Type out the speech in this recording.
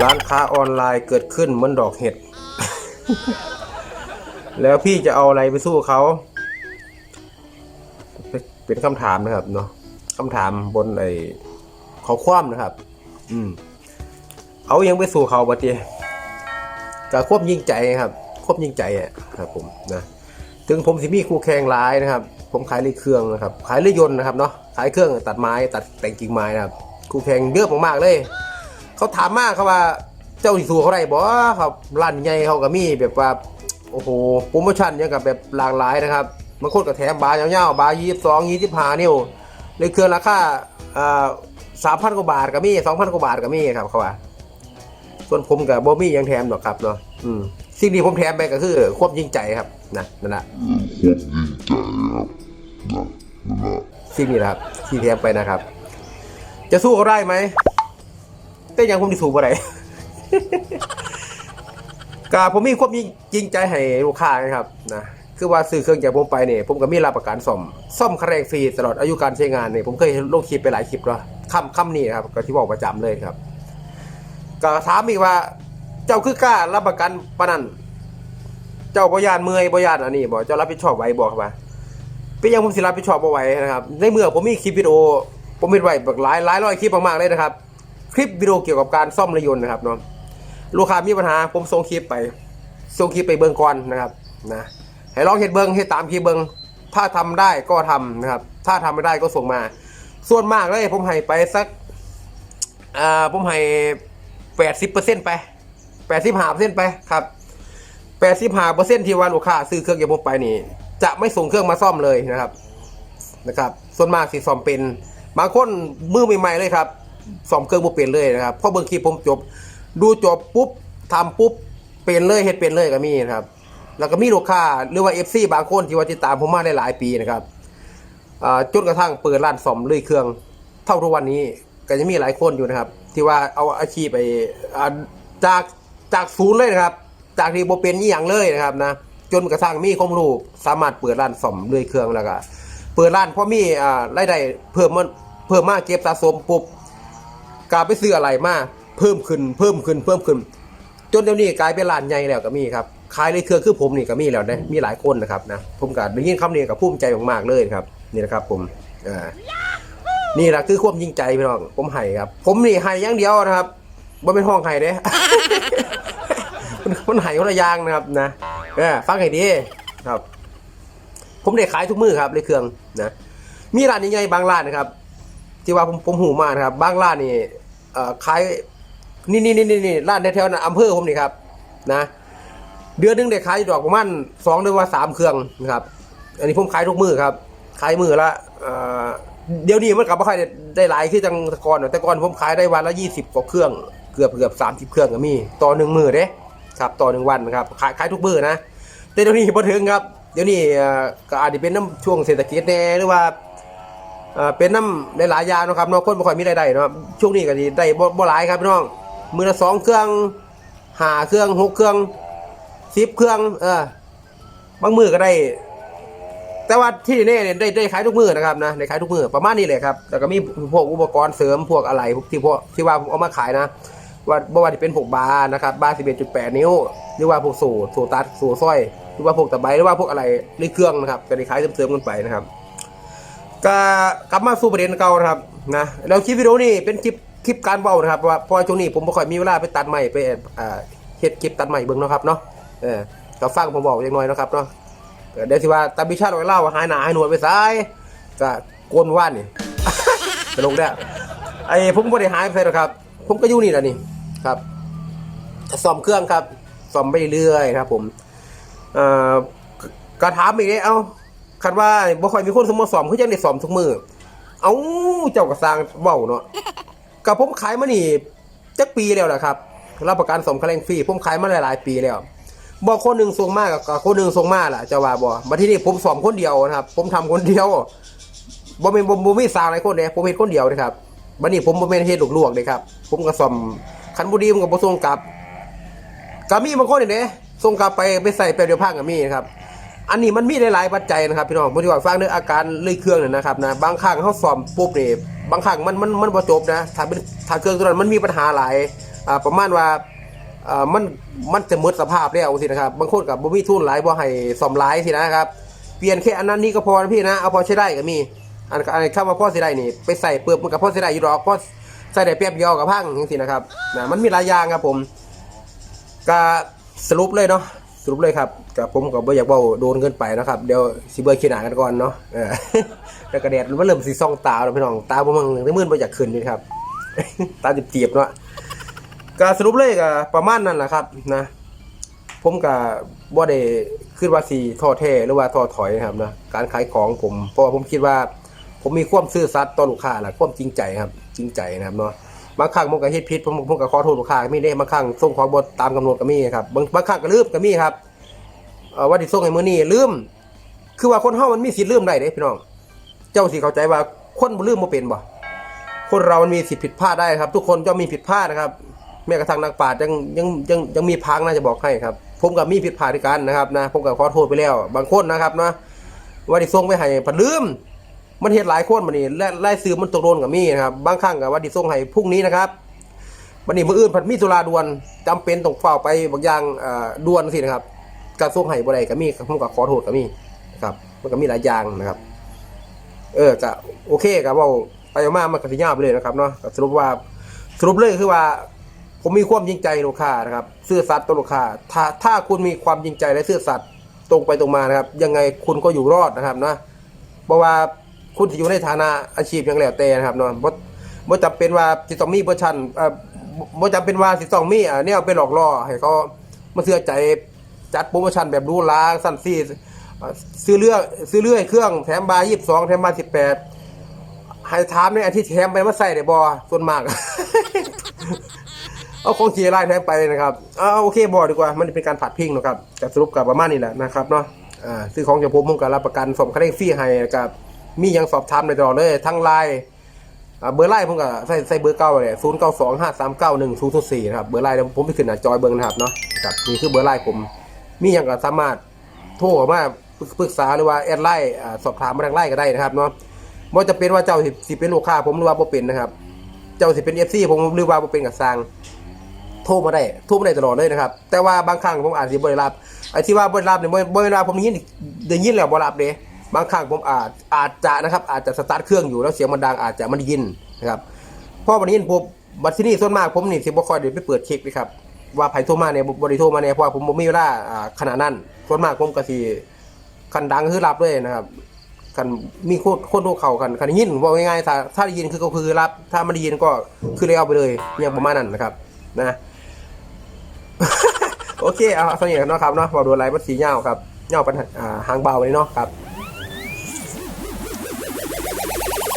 ร้านค้าออนไลน์เกิดขึ้นเหมือนดอกเห็ด แล้วพี่จะเอาอะไรไปสู้เขา เป็นคำถามนะครับเนาะคำถามบนไอ้ขอความนะครับ อืม เอายังไปสู่เขาบัดเดียก็ควบยิงใจครับ ควบยิงใจอะครับ ผมนะถึงผมสิมีคู่แข่งหลายนะครับ ผมขายเรือเครื่องนะครับ ขายเรือยนต์นะครับเนาะขายเครื่องตัดไม้ตัดแต่งกิ่งไม้นะครับ คู่แข่งเยอะมากๆเลย เขาถามมากครับว่าเจ้าสิสู่เขาได้บ่ครับร้านใหญ่เขาก็มีแบบว่าโอ้โหโปรโมชั่นยังกับแบบหลากหลายนะครับบางคนก็แถมบาร์ยาวๆบาร์ยี่สิบสองยี่สิบห้านิ้วเลยเครื่องราคาอ่าสามพันกว่าบาทก็มีสองพันกว่าบาทก็มีครับเขาว่าส่วนผมกับโบมี่ยังแถมหรอกครับเนาะอืมสิ่งที่ผมแถมไปก็คือควบยิงใจครับนะนั่นแหละสิ่งนี้นะครับที่แถมไปนะครับ จะสู้เขาได้ไหม แต่ยังผมที่สู้บ่ได้กาผมมีความยิงจริงใจให้ลูกค้านะครับนะคือว่าซื้อเครื่องจากผมไปเนี่ยผมก็มีรับประกันซ่อมซ่อมคาแรงฟรีตลอดอายุการใช้งานเนี่ยผมเคยลงคลิปไปหลายคลิปแล้วคำคำนี้นะครับก็ที่บอกประจำเลยครับ ก็ถามอีกว่า เจ้าคือกล้ารับประกันปานนั้นเจ้าบยานเมื่อยบยานอันนี้บอกเจ้ารับผิดชอบไหว้บอกครับว่าเป็นยังผมสิรับผิดชอบบ่ไหว้นะครับในเมื่อผมมีคลิปวิดีโอผมมีไว้แบบหลายหลายร้อยคลิปมากๆเลยนะครับ คลิปวิดีโอเกี่ยวกับการซ่อมรถยนต์นะครับเนาะลูกค้ามีปัญหาผมส่งคลิปไปส่งคลิปไปเบิ่งก่อนนะครับนะให้ลองเฮ็ดเบิ่งให้ตามคลิปเบิ่งถ้าทำได้ก็ทำนะครับ ถ้าทำไม่ได้ก็ส่งมา ส่วนมากเลยผมให้ไปสักอ่าผมให้แปดสิบเปอร์เซ็นต์ไปแปดสิบห้าเปอร์เซ็นต์ไปครับแปดสิบห้าเปอร์เซ็นต์ที่ว่าลูกค้าซื้อเครื่องจากผมไปนี่ จะไม่ส่งเครื่องมาซ่อมเลยนะครับนะครับ ส่วนมากสิซ่อมเป็น บางคนมือใหม่ๆเลยครับ ซ่อมเครื่องบ่เป็นเลยนะครับเพราะเบิ่งคลิปผมจบ ดูจบปุ๊บทำปุ๊บเป็นเลยเฮ็ดเป็นเลยก็มีนะครับ แล้วก็มีลูกค้าหรือว่า FC บางคนที่ว่าติดตามผมมาได้หลายปีนะครับจนกระทั่งเปิดร้านซ่อมเลยเครื่อง เท่าทุกวันนี้ก็จะมีหลายคนอยู่นะครับ ที่ว่าเอาอาชีพไปจากจากศูนย์เลยนะครับ จากที่บ่เป็นอีหยังเลยนะครับนะจนกระทั่งมีความรู้สามารถเปิดร้านซ่อมเลยเครื่องแล้วก็เปิดร้านเพราะมีอ่ารายได้เพิ่มมันเพิ่มมากเก็บสะสมปุ๊บ กาไปซื้ออะไรมาเพิ่มขึ้นเพิ่มขึ้นเพิ่มขึ้น จนเดี๋ยวนี้กลายเป็นร้านใหญ่แล้วก็มีครับขายในเครือคือผมนี่ก็มีแล้วนะมีหลายคนนะครับนะผมก็ได้ยินคำนี้กับภูมิใจมากๆเลยครับ นี่นะครับผมอ่านี่แหละคือความยิ่งใจพี่น้องผมให้ครับ ผมนี่ให้อย่างเดียวนะครับบ่เป็นห้องให้เด้มันมันให้คนละอย่างนะครับนะเออฟังให้ดีครับ ผมได้ขายทุกมือครับเลยเครื่องนะมีร้านใหญ่ๆบางร้านนะครับ ที่ว่าผมผมหูมานะครับ บางร้านนี่ เอ่อขายนี่นี่นี่นี่นี่ร้านแถวๆนั้นอำเภอผมนี่ครับนะ เดือนหนึงได้ขายอยู่ดอกประมาณสองหรือว่าสามเครื่องนะครับ อันนี้ผมขายทุกมือครับขายมือละเอ่อเดี๋ยวนี้มันกลับมาขายได้ได้หลายที่จังแต่ก่อนแต่ก่อนผมขายได้วันละยี่สิบกว่าเครื่องเกือบเกือบสามสิบเครื่องก็มีต่อหนึ่งมือเด้ครับต่อหนึ่งวันครับขายขายทุกมือนะ แต่เดี๋ยวนี้พอถึงครับ เดี๋ยวนี้เอ่อก็อาจจะเป็นน้ำช่วงเศรษฐกิจแน่หรือว่า อ่อเป็นน้ำในหลายๆอยางเนาะครับเนาะคนบ่ค่อยมีรายได้เนาะช่วงนี้ก็สิได้บ่บ่หลายครับพี่น้องมือละสองเครื่องห้าเครื่องหกเครื่องสิบเครื่อง เออบางมือก็ได้ แต่ว่าที่นี่เนี่ยได้ได้ขายทุกมือนะครับนะได้ขายทุกมือประมาณนี้เลยครับแล้วก็มีพวกอุปกรณ์เสริมพวกอะไรที่พวกที่ว่าผมเอามาขายนะว่าบ่ว่าจะเป็นพวกบาร์นะครับบาร์11.8 นิ้ว หรือว่าพวกสูตรสูตรตัดสูตรสร้อย หรือว่าพวกตะไบหรือว่าพวกอะไรเรื่อเครื่องนะครับก็ได้ขายเสริมๆกันไปนะครับ ก็กลับมาสู่ประเด็นเก่านะครับนะแล้วคลิปวิดีโอนี้เป็นคลิปคลิปการเบานะครับว่าพราะว่าช่วงนี้ผมไม่ค่อยมีเวลาไปตัดใหม่ไปเฮ็ดคลิปตัดใหม่เบิ่งนาะครับเนาะเออก็ฟังผมบอกอย่างน้อยนะครับเนาะเดี๋ยวสิว่าตาบิชาติไว้เล่าหายหนาหายหนวดไปซ้ายก็โกนว่านนี่ตลกได้ไอ้ผมบ่ได้หายไปไหนหรอกครับ ผมก็อยู่นี่แหละนี่ครับซ่อมเครื่องครับซ่อมไปเรื่อยครับ ผมเอ่อก็ถามอีกเลยเอ้า คันว่าบ่ค่อยมีคนสมมาสอมคือจังได้สอมทุกมือเอาเจ้าก็สร้างเว้าเนาะกับผมขายมานี่จักปีแล้วล่ะครับรับประกันสมคะแนนฟรีผมขายมาหลายๆปีแล้วบอกคนหนึ่งส่งมากกับคนหนึ่งส่งมาล่ะจะว่าบ่มาที่นี่ผมสอมคนเดียวนะครับ ผมทำคนเดียวบ่แม่นบ่บ่มีสร้างหลายคนเด้ผมเฮ็ดคนเดียวนะครับบัดนี้ผมบ่แม่นเฮ็ดลวกๆเด้ครับ ผมก็ซ่อมคันบ่ดีผมก็บ่ส่งกลับก็มีบางคนนี่เด้ส่งกลับไปไปใส่แป๊บเดียวพังก็มีนะครับ อันนี้มันมีหลายๆปัจจัยนะครับพี่น้องผมจะบอกฟังเรื่องอาการเลื่อยเครื่องเนี่ยนะครับนะบางครั้งเขาซ่อมปุ๊บเนี่ยบางครั้งมันมันมันบ่จบนะถ้าเป็นถ้าเครื่องตัวนั้นมันมีปัญหาหลายอ่าประมาณว่าอ่ามันมันจะหมดสภาพแล้วสินะครับบางคนกับบ่มีทุนหลายบ่ให้ซ่อมหลายสินะครับเปลี่ยนแค่อันนั้นนี่ก็พอนะพี่นะเอาพอใช้ได้ก็มีอันอันคำว่าพ่อสิได้นี่ไปใส่เปลือกมันกับพ่อสิได้อยู่ดอกพ่อใส่ได้แป๊บเดียวกับพังจังซี่นะครับนะมันมีหลายอย่างครับผมก็สรุปเลยเนาะ สรุปเลยครับกับผมก็บ่อยากเว้าโดนเกินไปนะครับเดี๋ยวสิเบื่อขี้หนากันก่อนเนาะเออแล้วก็แดดมันเริ่มสิส่องตาแล้วพี่น้องตาบ่มันได้มื่นบ่อยากขึ้นนี่ครับ ตาเจียบๆเนาะก็สรุปเลยก็ประมาณนั้นแหละครับนะ ผมก็บ่ได้คิดว่าสิท้อแท้หรือว่าท้อถอยนะครับนะการขายของผมเพราะว่าผมคิดว่า ผมมีความซื่อสัตย์ต่อลูกค้าแหละความจริงใจครับ จริงใจนะครับเนาะ บางครั้งผมก็เฮ็ดผิดผมผมก็ขอโทษลูกค้ามีได้บางครั้งส่งของบ่ตามกำหนดก็มีครับบางบางครั้งก็ลืมก็มีครับเอ่อว่าที่ส่งให้มื้อนี้ลืม คือว่าคนเฮามันมีสิทธิ์ลืมได้เด้พี่น้อง เจ้าสิเข้าใจว่าคนบ่ลืมบ่เป็นบ่คนเรามันมีสิทธิ์ผิดพลาดได้ครับ ทุกคนย่อมมีผิดพลาดนะครับ แม้กระทั่งนักปราชญ์ยังยังยังยังมีพังน่าจะบอกให้ครับ ผมกับมีผิดพลาดด้วยกันนะครับนะผมก็ขอโทษไปแล้ว บางคนนะครับนะว่าที่ส่งไปให้ผัดลืม มันเฮ็ดหลายคนมันนี่และไล่ซื้อมันตกโดนกับมีนะครับบางครั้งก็ว่าที่ส่งให้พรุ่งนี้นะครับวันนี้มื้ออื่นผัดมีธุระด่วนจำเป็นต้องเฝ้าไปบางอย่างด่วนสินะครับการส่งให้บ่ได้ก็มีผมก็ขอโทษก็มีนะครับมันก็มีหลายอย่างนะครับ เออจะโอเคครับว่าไปมามันก็สิยาวไปเลยนะครับเนาะสรุปว่าสรุปเลยคือว่า ผมมีความจริงใจลูกค้านะครับซื่อสัตย์ต่อลูกค้าถ้าถ้าคุณมีความจริงใจและซื่อสัตย์ตรงไปตรงมานะครับ ยังไงคุณก็อยู่รอดนะครับนะเพราะว่า คุณจะอยู่ในฐานะอาชีพอย่างแล้วแต่นะครับเนาะบ่บ่จำเป็นว่าสิต้องมีเปอร์ชันเอ่อบ่บ่จำเป็นว่าสิต้องมีอ่าเนี่ยไปหลอกล่อให้เขามาเชื่อใจจัดโปรโมชั่นแบบหรู้ล้าสั้นซี่อ่าซื้อเลือกซื้อเลื่อยเครื่องแถมบาร์22แถมบาร์18ให้ถามในอาทิตย์แถมไปมาใส่ได้บ่ส่วนมาก เอาของเจียไล่แทงไปนะครับเอาโอเคบอดีกว่า มันเป็นการผัดพิงนะครับจะสรุปกับประมาณนี้แหละนะครับเนาะ อ่า ซื้อของจากผมผมก็รับประกันสมคดีฟรีให้กับ มียังสอบถามได้ตลอดเลยทั้งไลน์เบอร์ไลน์ผมก็ใส่ใส่เบอร์เก้าเลยศูนย์เก้าสองห้าสามเก้าหนึ่งศูนย์สี่นะครับเบอร์ไลน์เดี๋ยวผมไปขึ้นหน้าจอยเบอร์นะครับเนาะครับนี่คือเบอร์ไลน์ผม มียังก็สามารถโทรมาปรึกษาหรือว่าแอดไลน์สอบถามมาทางไลน์ก็ได้นะครับเนาะบ่จะเป็นว่าเจ้าสิสิเป็นลูกค้าผมหรือว่าบ่เป็นนะครับ เจ้าสิเป็นเอฟซีผมหรือว่าบ่เป็นกับสร้างโทรมาได้โทรมาได้ตลอดเลยนะครับ แต่ว่าบางครั้งผมอาจจะบ่ได้รับไอ้ที่ว่าบ่ได้รับเนี่ยบ่บ่เวลาผมได้ยินได้ยินแล้วบ่รับเด้ บางครั้งผมอาจอาจจะนะครับอาจจะสตาร์ทเครื่องอยู่แล้วเสียงมันดังอาจจะไม่ได้ยินนะครับเพราะวันนี้ผมบัดที่นี่ส่วนมากผมนี่สิบ่ค่อยได้ไปเปิดเช็คนะครับว่าไผโทรมาเนี่ยบ่ได้โทรมาเนี่ยเพราะผมบ่มีเวลาอ่าขนาดนั้นส่วนมากผมก็สิคันดังคือรับเลยนะครับคันมีโคนคนโทรเข้ากันคันได้ยินว่าง่ายๆถ้าถ้าได้ยินคือก็คือรับ ถ้าไม่ได้ยินก็คือเลยเอาไปเลยอย่างประมาณนั้นนะครับ นะโอเคเอาเท่านี้เนะครับเนาะบอดูอะไรมันสีเงาครับเงาปัญหาหางเบาเลยเนาะครับ